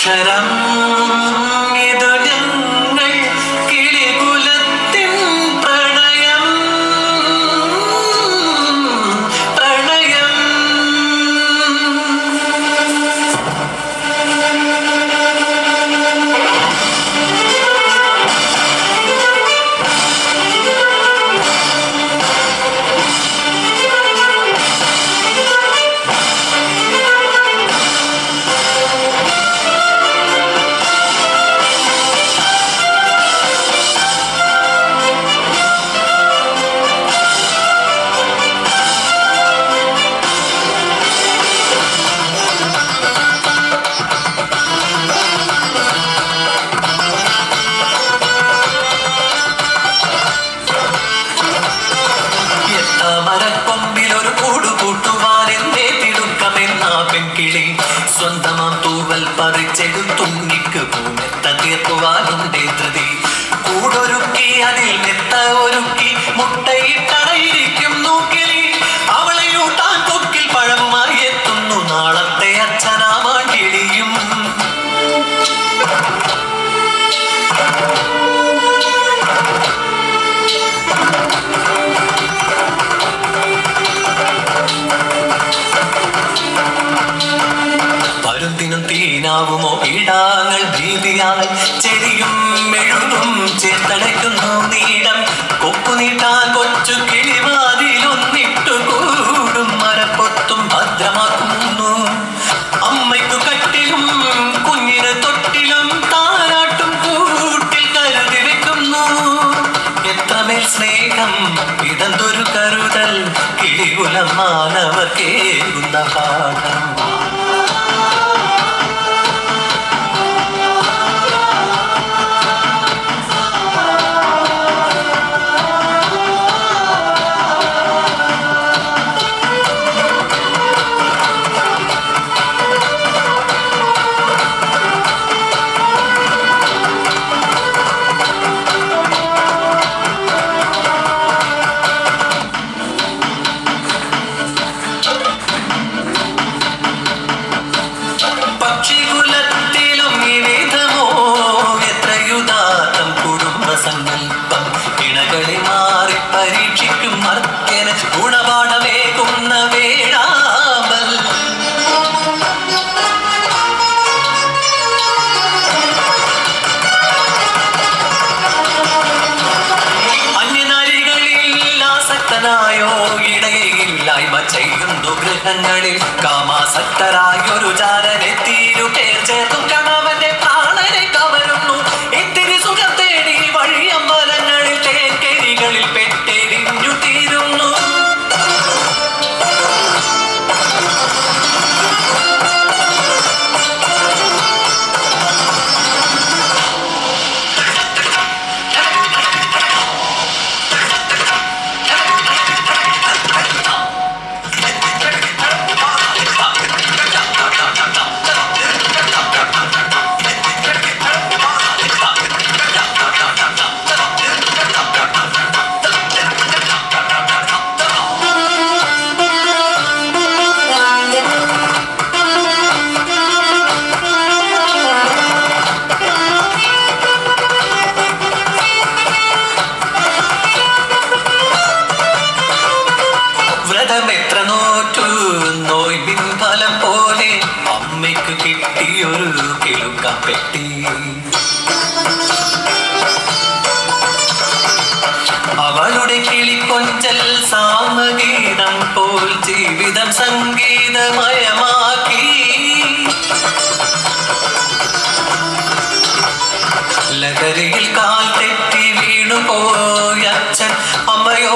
Wczoraj പാറിച്ചെഴുത്തുണ്ണിക്ക് പൂമെത്ത തീർപ്പോ വീണാവുമോ? ഇടാങ്ങൾ ഭീതിയാൽ ചെടിയും മെഴുകും ചേത്തടയ്ക്കും வேதங்களில் gamma சத்தரா അമ്മയ്ക്ക് കിട്ടിയൊരു കിലുക്കപ്പെട്ടി അവളുടെ കിളിക്കൊഞ്ചൽ സാമഗീതം പോൽ ജീവിതം സംഗീതമയമാക്കി. ലഹരിയിൽ കാൽ തെറ്റി വീണുപോയി അച്ഛൻ അമ്മയോ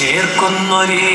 ചേർക്കുന്നൊരേ